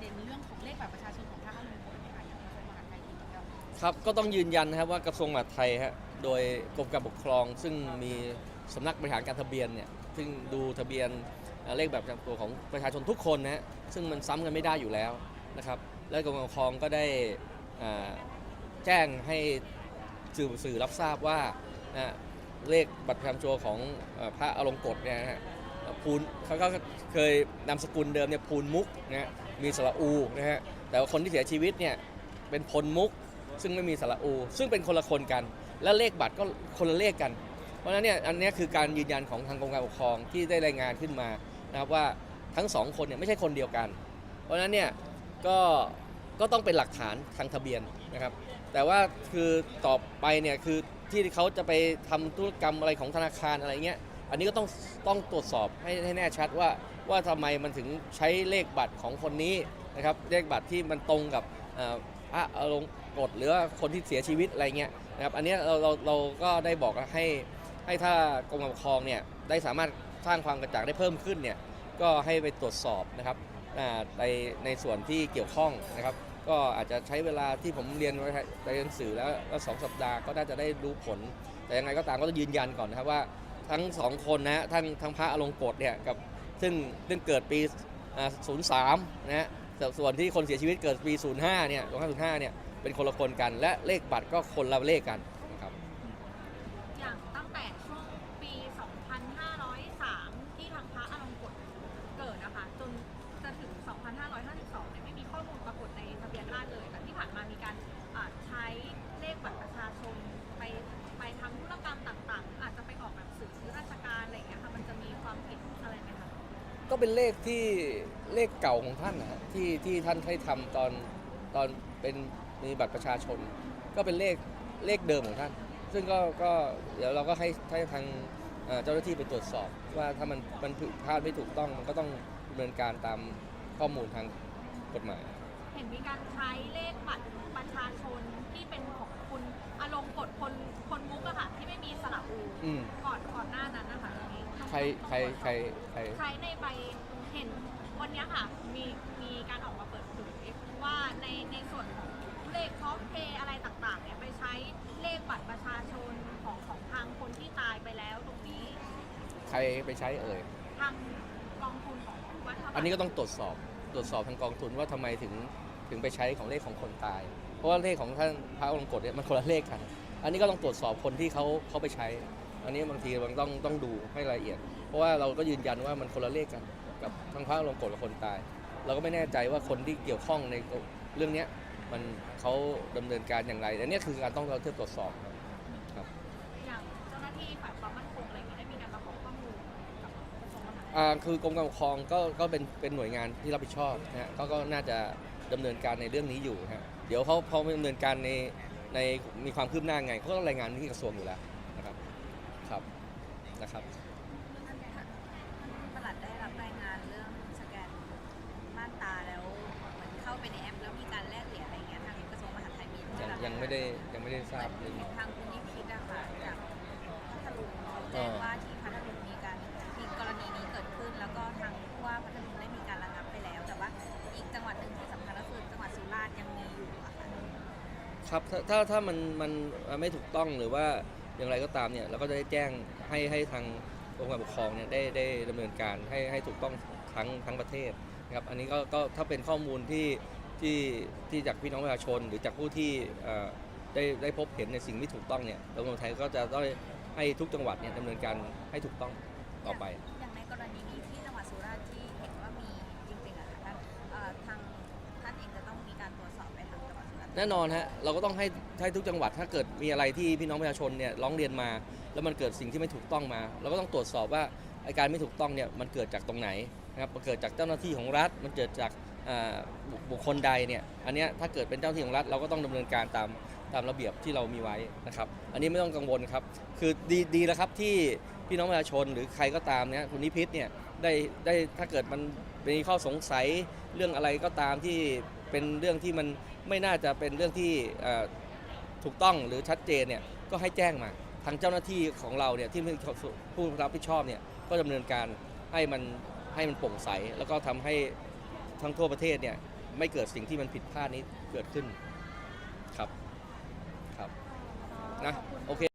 เด็นเรื่องของเลขบัตรประชาชนของพรรคอนาคตใหมค่ะอย่างกระทรวงมหาดไทยเองก็ครับก็ต้องยืนยันนะครับว่ากระทรวงมหาดไทยฮะโดยกรมการปกครอง ซึ่งมีสำนักบริหารการทะเบียนเนี่ยซึ่งดูทะเบียนเลขแบบประจำตัวของประชาชนทุกคนนะฮะซึ่งมันซ้ำกันไม่ได้อยู่แล้วนะครับและกรมการปกครองก็ได้อ่าแจ้งให้สื่อสื่อรับทราบว่านะเลขบัตรประจำตัวของเอ่อพระอลงกฎเนี่ยนะฮะ เอ่อภูลเขาเคยนามสกุลเดิมเนี่ยภูลมุกนะฮะมีสระอูนะฮะแต่ว่าคนที่เสียชีวิตเนี่ยเป็นพลมุก ซึ่งไม่มีสระอู ซึ่งเป็นคนละคนกัน และเลขบัตรก็คนละเลขกัน เพราะฉะนั้นเนี่ยอันนี้คือการยืนยันของทางกรมการปกครองที่ได้รายงานขึ้นมานะครับว่าทั้งสองคนเนี่ยไม่ใช่คนเดียวกัน เพราะฉะนั้นเนี่ยก็ก็ต้องเป็นหลักฐานทางทะเบียนนะครับ แต่ว่าคือต่อไปเนี่ยคือที่เขาจะไปทำธุรกรรมอะไรของธนาคารอะไรเงี้ย อันนี้ก็ต้องต้องตรวจสอบให้ให้แน่ชัดว่าว่าทำไมมันถึงใช้เลขบัตรของคนนี้นะครับเลขบัตรที่มันตรงกับเอ่อพระอลงกฎหรือว่าคนที่เสียชีวิตอะไรเงี้ยนะครับอันเนี้ยเราเราเราก็ได้บอกให้ให้ถ้ากรมการปกครองเนี่ยได้สามารถสร้างความกระจ่างได้เพิ่มขึ้นเนี่ยก็ให้ไปตรวจสอบนะครับอ่าในในส่วนที่เกี่ยวข้องนะครับ ก็อาจจะใช้เวลาที่ผมเรียนไว้ในหนังสือแล้วก็สองสัปดาห์ก็น่าจะได้รู้ผล แต่ยังไงก็ตามก็ต้องยืนยันก่อนนะครับว่า ทั้งสองคนนะทั้งทั้งพระอลงกฎเนี่ยกับซึ่งซึ่งเกิดปีอ่า03 นะฮะส่วนที่คนเสียชีวิตเกิดปี 05 เนี่ย 2505 เนี่ย เป็นคนละคนกัน และเลขบัตรก็คนละเลขกัน เป็นเลขที่เลขเก่าของท่านนะฮะที่ที่ท่านให้ทำตอนตอนเป็นมีบัตรประชาชน ก็เป็นเลขเลขเดิมของท่าน ซึ่งก็ก็เดี๋ยวเราก็ให้ให้ทางเอ่อเจ้าหน้าที่ไปตรวจสอบ ว่าถ้ามันมันผิดพลาดไม่ถูกต้องมันก็ต้องดำเนินการตามข้อมูลทางกฎหมาย เห็นมีการใช้เลขบัตรประชาชนที่เป็นของคุณอลงกฎคนคนมุกอะค่ะ ที่ไม่มีสระอูอืม ก่อนก่อนหน้านั้นนะคะอันนี้ต้อง ใครต้องใครตวจสอบใครใคร ใช้ในใบเห็นวันเนี้ยค่ะ มีมีการออกมาเปิดเผยว่าในในส่วนของเลขคอเพย์อะไรต่างๆเนี่ยไปใช้เลขบัตรประชาชนของของทางคนที่ตายไปแล้วตรงนี้ใครไปใช้เอ่ย ทางกองทุนของวัดพระบาท อันนี้ก็ต้องตรวจสอบตรวจสอบทางกองทุนว่าทำไมถึงถึงไปใช้ของเลขของคนตาย เพราะว่าเลขของท่านพระอลงกฎเนี่ยมันคนละเลขกัน อันนี้ก็ต้องตรวจสอบคนที่เขาเขาไปใช้ อันนี้บางทีมันต้องต้องดูให้ละเอียด เพราะว่าเราก็ยืนยันว่ามันคนละเลขกันกับทั้งพระอลงกฎกับคนตาย เราก็ไม่แน่ใจว่าคนที่เกี่ยวข้องในเรื่องเนี้ยมันเขาดำเนินการอย่างไรอันนี้คือการต้องเราเทื่อตรวจสอบครับอย่างเจ้าหน้าที่ฝ่ายความมั่นคงอะไรอย่างเงี้ยได้มีการมาบอกข้อมูลกับกระทรวงมหาดไทยอ่าคือกรมการปกครองก็ก็เป็นเป็นหน่วยงานที่รับผิดชอบนะฮะเขาก็น่าจะดำเนินการในเรื่องนี้อยู่ฮะเดี๋ยวเขาพอดำเนินการในในมีความคืบหน้าไงเขาก็ต้องรายงานที่กระทรวงอยู่แล้วนะครับครับ นะครับ ประหลัดได้รับรายงานเรื่องสแกนม่านตาแล้วเหมือนเข้าไปในแอป แล้วมีการแลกเหรียญอะไรเงี้ยทางกระทรวงมหาดไทยมียังยังไม่ได้ยังไม่ได้ทราบเรื่องเห็นี้นทางคุณนิพิษอะค่ะจากพัทลุงเขาแจ้งว่าที่พัทลุงมีการมีกรณีนี้เกิดขึ้น แล้วก็ทางผู้ว่าพัทลุงได้มีการระงับไปแล้ว แต่ว่าอีกจังหวัดหนึ่งที่สำคัญก็คือจังหวัดสุราษฎร์ยังมีอยู่อะค่ะ ครับถ้าถ้าถ้ามันมันไม่ถูกต้องหรือว่า อย่างไรก็ตามเนี่ยเราก็จะได้แจ้งให้ให้ทางองค์การปกครองเนี่ยได้ได้ดำเนินการให้ให้ถูกต้องทั้งทั้งประเทศนะครับอันนี้ก็ก็ถ้าเป็นข้อมูลที่ที่ที่จากพี่น้องประชาชน หรือจากผู้ที่ได้ได้พบเห็นในสิ่งที่ถูกต้องเนี่ยตำรวจไทยก็จะต้องให้ทุกจังหวัดเนี่ยดำเนินการให้ถูกต้องต่อไป อย่างในกรณีนี้ที่จังหวัดสุราษฎร์ที่เห็นว่ามีจริงๆอะค่ะทาง แน่นอนฮะเราก็ต้องให้ให้ทุกจังหวัดถ้าเกิดมีอะไรที่พี่น้องประชาชนเนี่ยร้องเรียนมา แล้วมันเกิดสิ่งที่ไม่ถูกต้องมา เราก็ต้องตรวจสอบว่าไอาการไม่ถูกต้องเนี่ยมันเกิดจากตรงไหนนะครับมันเกิดจากเจ้าหน้าที่ของรัฐ มันเกิดจากบุคคลใดเนี่ยอันเนี้ยถ้าเกิดเป็นเจ้าหน้าที่ของรัฐเราก็ต้องดำเนินการตามตามระเบียบที่เรามีไว้นะครับ อันนี้ไม่ต้องกังวลครับ คือดีดีแล้วครับที่พี่น้องประชาชนหรือใครก็ตามเนี่ยคุณนิพิษเนี่ยได้ได้ถ้าเกิดมันมีข้อสงสัยเรื่องอะไรก็ตามที่เป็นเรื่องที่มัน ไม่น่าจะเป็นเรื่องที่ถูกต้องหรือชัดเจนเนี่ยก็ให้แจ้งมา ทางเจ้าหน้าที่ของเราเนี่ยที่เป็นผู้รับผิดชอบเนี่ยก็ดำเนินการให้มันให้มันโปร่งใส แล้วก็ทำให้ทั้งทั่วประเทศเนี่ยไม่เกิดสิ่งที่มันผิดพลาดนี้เกิดขึ้นครับครับนะโอเค